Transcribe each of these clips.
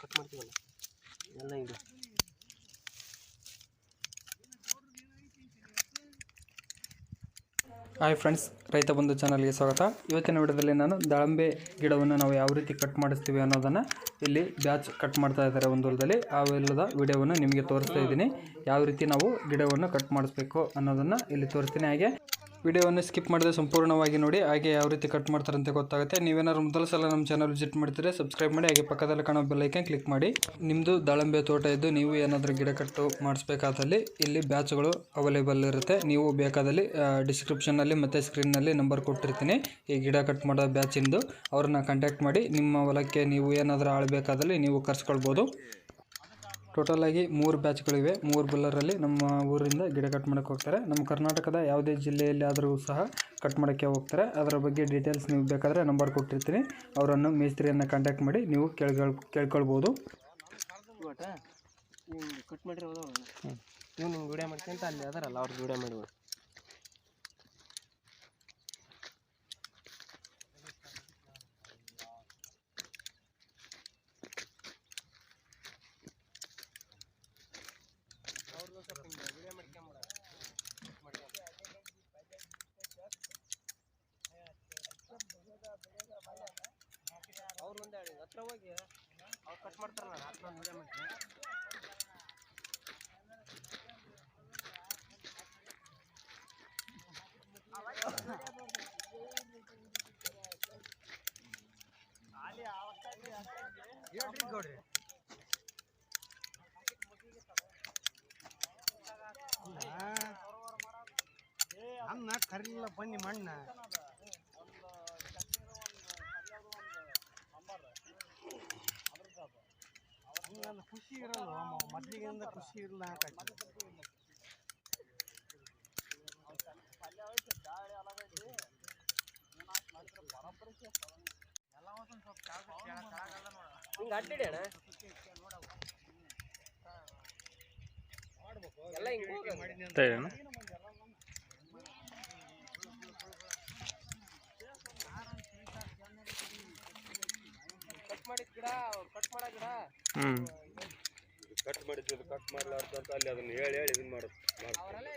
Cut ಮಾಡ್ತೀವಲ್ಲ? ಎಲ್ಲ ಇಡು. ಹಾಯ್ ಫ್ರೆಂಡ್ಸ್ ರೈತ ಬಂಧು ಚಾನಲ್ಗೆ ಸ್ವಾಗತ. ಇವತ್ತಿನ ವಿಡಿಯೋದಲ್ಲಿ ನಾನು ದಾಳಿಂಬೆ ಗಿಡವನ್ನು ನಾವು ಯಾವ ರೀತಿ ಕಟ್ ಮಾಡಿಸ್ತೀವಿ ಅನ್ನೋದನ್ನು ಇಲ್ಲಿ ಬ್ಯಾಚ್ ಕಟ್ ಮಾಡ್ತಾ ಇದ್ದಾರೆ ಒಂದು ಹೊಲದಲ್ಲಿ. ಆ ವಿಡಿಯೋವನ್ನು ನಿಮಗೆ ತೋರಿಸ್ತಾ ಇದ್ದೀನಿ. ಯಾವ ರೀತಿ ನಾವು ಗಿಡವನ್ನು ಕಟ್ ಮಾಡಿಸ್ಬೇಕು ಅನ್ನೋದನ್ನು ಇಲ್ಲಿ ತೋರಿಸ್ತೀನಿ. ಹಾಗೆ ವಿಡಿಯೋವನ್ನು ಸ್ಕಿಪ್ ಮಾಡದೆ ಸಂಪೂರ್ಣವಾಗಿ ನೋಡಿ, ಹಾಗೆ ಯಾವ ರೀತಿ ಕಟ್ ಮಾಡ್ತಾರೆ ಅಂತ ಗೊತ್ತಾಗುತ್ತೆ. ನೀವೇನಾದ್ರು ಮೊದಲ ಸಲ ನಮ್ಮ ಚಾನಲ್ ವಿಸಿಟ್ ಮಾಡ್ತೀರಾ ಸಬ್ಸ್ಕ್ರೈಬ್ ಮಾಡಿ, ಹಾಗೆ ಪಕ್ಕದಲ್ಲಿ ಕಾಣೋ ಬೆಲ್ಲೈಕನ್ ಕ್ಲಿಕ್ ಮಾಡಿ. ನಿಮ್ಮದು ದಾಳಂಬೆ ತೋಟ ಇದ್ದು ನೀವು ಏನಾದರೂ ಗಿಡ ಕಟ್ಟು ಮಾಡಿಸ್ಬೇಕಾದಲ್ಲಿ ಇಲ್ಲಿ ಬ್ಯಾಚ್ಗಳು ಅವೈಲೇಬಲ್ ಇರುತ್ತೆ. ನೀವು ಬೇಕಾದಲ್ಲಿ ಡಿಸ್ಕ್ರಿಪ್ಷನ್ನಲ್ಲಿ ಮತ್ತು ಸ್ಕ್ರೀನ್ನಲ್ಲಿ ನಂಬರ್ ಕೊಟ್ಟಿರ್ತೀನಿ. ಈ ಗಿಡ ಕಟ್ ಮಾಡೋ ಬ್ಯಾಚಿಂದು ಅವ್ರನ್ನ ಕಾಂಟ್ಯಾಕ್ಟ್ ಮಾಡಿ, ನಿಮ್ಮ ಹೊಲಕ್ಕೆ ನೀವು ಏನಾದರೂ ಆಳ್ಬೇಕಾದಲ್ಲಿ ನೀವು ಕರ್ಸ್ಕೊಳ್ಬೋದು. ಟೋಟಲ್ ಆಗಿ ಮೂರು ಬ್ಯಾಚ್ಗಳಿವೆ. ಮೂರು ಬುಲ್ಲರಲ್ಲಿ ನಮ್ಮ ಊರಿಂದ ಗಿಡ ಕಟ್ ಮಾಡೋಕ್ಕೆ ಹೋಗ್ತಾರೆ. ನಮ್ಮ ಕರ್ನಾಟಕದ ಯಾವುದೇ ಜಿಲ್ಲೆಯಲ್ಲಿ ಆದರೂ ಸಹ ಕಟ್ ಮಾಡೋಕ್ಕೆ ಹೋಗ್ತಾರೆ. ಅದರ ಬಗ್ಗೆ ಡೀಟೇಲ್ಸ್ ನೀವು ಬೇಕಾದರೆ ನಂಬರ್ ಕೊಟ್ಟಿರ್ತೀನಿ. ಅವರನ್ನು ಮೇಸ್ತ್ರಿಯನ್ನು ಕಾಂಟ್ಯಾಕ್ಟ್ ಮಾಡಿ ನೀವು ಕೇಳ್ಕೊಳ್ ಕೇಳ್ಕೊಳ್ಬೋದು. ಕಟ್ ವಿಡಿಯೋ ಮಾಡ್ಕೊಂತ ಅಲ್ಲಿ ಅದರಲ್ಲ ಅವ್ರದ್ದು ವಿಡಿಯೋ ಮಾಡಿ ಹತ್ರ ಹೋಗಿ. ಅವ್ರು ಕಟ್ ಮಾಡ್ತಾರಲ್ಲ ಹತ್ರ ವಿಡಿಯೋ ಮಾಡ್ತೀನಿ. ಅನ್ನ ಕರಿಲ್ಲ ಬನ್ನಿ ಮಣ್ಣ. ಹಂಗಂದ್ ಖುಷಿ ಇರಲ್ಲ ಮೊದಲಿಗಿಂದ ಖುಷಿ ಇರಲ್ಲ ಹಿಂಗೆ ಅಡ್ಡಿಡಿ ಅಣ್ಣ? ಎಲ್ಲ ಹಿಂಗೆ. ಕಟ್ ಮಾಡಿ ಗಿಡ ಕಟ್ ಮಾಡೋ ಗಿಡ. ಕಟ್ ಮಾಡಿದ್ದು ಕಟ್ ಮಾಡಲಾರ್ದು ಅಂತ ಅಲ್ಲಿ ಅದನ್ನ ಹೇಳಿ ಹೇಳಿ ಇದನ್ನ ಮಾಡೋದು ಅವರೆಲ್ಲ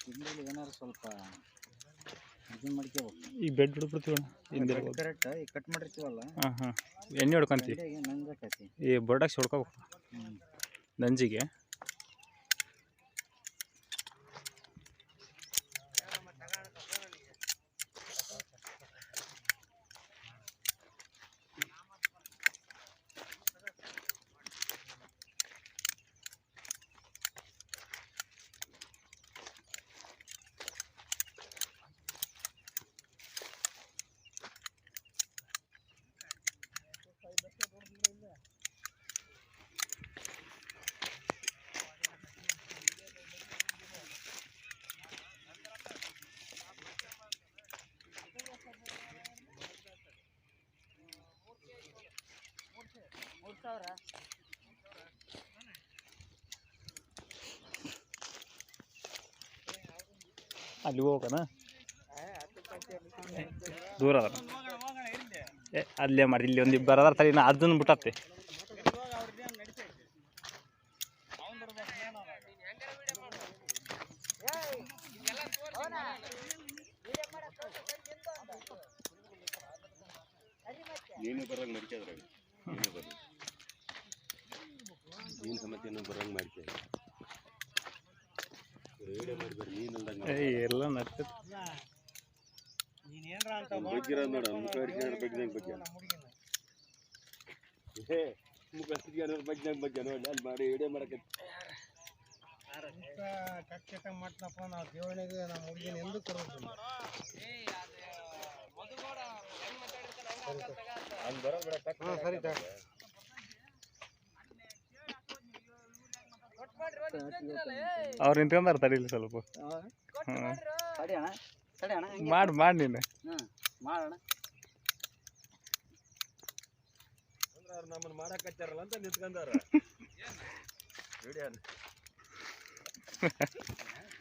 ತಿಂಗಳಲ್ಲಿ ಏನಾರು ಸ್ವಲ್ಪ ಇದನ್ನ ಮಾಡ್ಕೋಬೇಕು. ಈಗ ಬೆಡ್ ಬಿಡ್ಬಿಡ್ತೀವಿ ಹಿಂದೆ ಕರೆಕ್ಟ್ ಈಗ ಕಟ್ ಮಾಡಿರ್ತೀವಲ್ಲ? ಹಾಂ ಹಾಂ. ಎಣ್ಣೆ ಹೊಡ್ಕೊಂತೀವಿ. ಈ ಬೋರ್ಡಾಕ್ಸ್ ಹೊಡ್ಕೋಬೇಕು ನಂಜಿಗೆ. ಅಲ್ಲಿ ಹೋಗೋಣ? ದೂರ ಅದ ಏ ಅಲ್ಲೇ ಮಾಡಿ ಇಲ್ಲಿ ಒಂದು ಇಬ್ಬರು ಅದಾರ ತಲೆ ಅದನ್ನು ಬಿಟ್ಟತ್ತೆ. ನೀನು ನೋಡಿ ಅಲ್ಲಿ ಮಾಡಿ ವಿಡಿಯೋ ಮಾಡಕ್ಕೆ. ಕಚ್ಚಟ ಮಾಡ್ತಪ್ಪ ನಾವು ದೇವಣಿಗೆ ನಮ್ಮ ಹುಡುಗಿನ ಎಂದು ಹಾಂ ಸರಿ. ಅವ್ರು ನಿಂತ್ಕೊಂಡಾರ ತಡೀಲಿ ಸ್ವಲ್ಪ. ತಡಿ ಅಣ್ಣ ತಡಿ ಅಣ್ಣ ಹಿಂಗೆ. ಮಾಡಿ ಮಾಡಿ ನೀನು. ಮಾಡೋಣ. ಅಂದ್ರೆ ಅವ್ರು ನಮ್ಮನ್ನ ಮಾಡಕ್ ಹಚ್ಚಾರಲ್ಲ ಅಂತ ನಿಂತ್ಕೊಂಡಾರ ವಿಡಿಯೋ